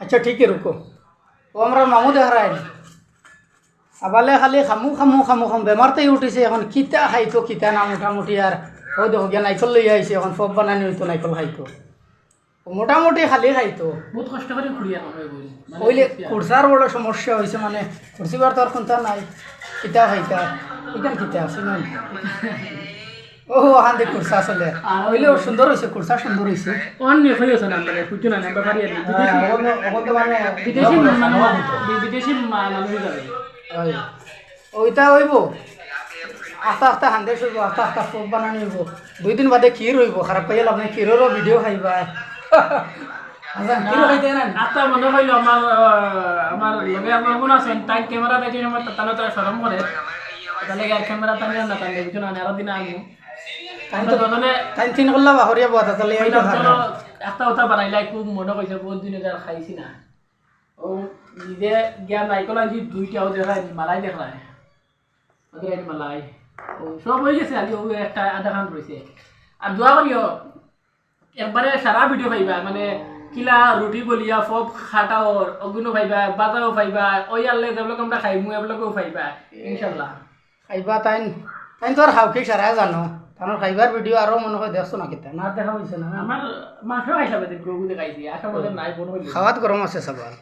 আচ্ছা ঠিক রুকো ও আমরা মামু দেখারাই আবালে খালি খামু খামু খামু খাম বেমারতেই উঠিছে এখন কিতা খাইতো কিতা না মোটামুটি আর ও দেখো গিয়া নাইকল লই আইছে এখন সব বানানি হইতো নাইকল খাইতো মোটামুটি খালি খাইতো বহুত কষ্ট করে হয় ওইলে কুরসার বড় সমস্যা হয়েছে মানে কুরসিবার তো আর কোনটা নাই কিতা খাইতা এখান কিতা আছে নাই ও ওখান কুরসা চলে ওইলে ও সুন্দর হয়েছে কুরসা সুন্দর হয়েছে অন্য হয়ে না মানে বুঝছ না নাম্বার পারি আর বিদেশি মানুষ বিদেশি মানুষ যাবে। ওইটা হইব। আস্তে আস্তে হান্দে শুইব আস্তে আস্তে সব বানানি হইব। দুই দিন বাদে ক্ষীর হইব খারাপ পাইলে আপনি ক্ষীরেরও ভিডিও খাইবা। আচ্ছা, আত্মা মনে হইল আমার আমার লগে আমার মনে আছেন তাই ক্যামেরা দেখি আমার তাহলে তারা সরম করে। তাহলে ক্যামেরা না তাহলে না আরও দিন আনব। টাইম তো মানে তিন করলা বাহরিয়া বাতা তাহলে এইটা একটা কথা বানাইলাই খুব মনে কইছে বহুত দিন যার খাইছি না। ও নিজে জ্ঞান নাই কলা যে দুইটাও দেখায় মালাই দেখায় ওদের মালাই। ও সব হয়ে গেছে আগে ও একটা আধা খান রয়েছে আর দোয়া করিও একবারে সারা ভিডিও পাইবা মানে কিলা রুটি বলিয়া ফপ খাটাও অগুনো পাইবা বাজাও পাইবা ওই আল্লে যেগুলো আমরা খাইমু এগুলোকেও পাইবা ইনশাল্লাহ। খাইবা তাইন তাইন তো আর হাউকি সারা জানো। তানোর খাইবার ভিডিও আরও মনে হয় দেখছ না কেতা না দেখা হয়েছে না? আমার মাংস এদিন গরু খাইছি আশা মধ্যে নাই বন খাওয়াত গরম আছে সবার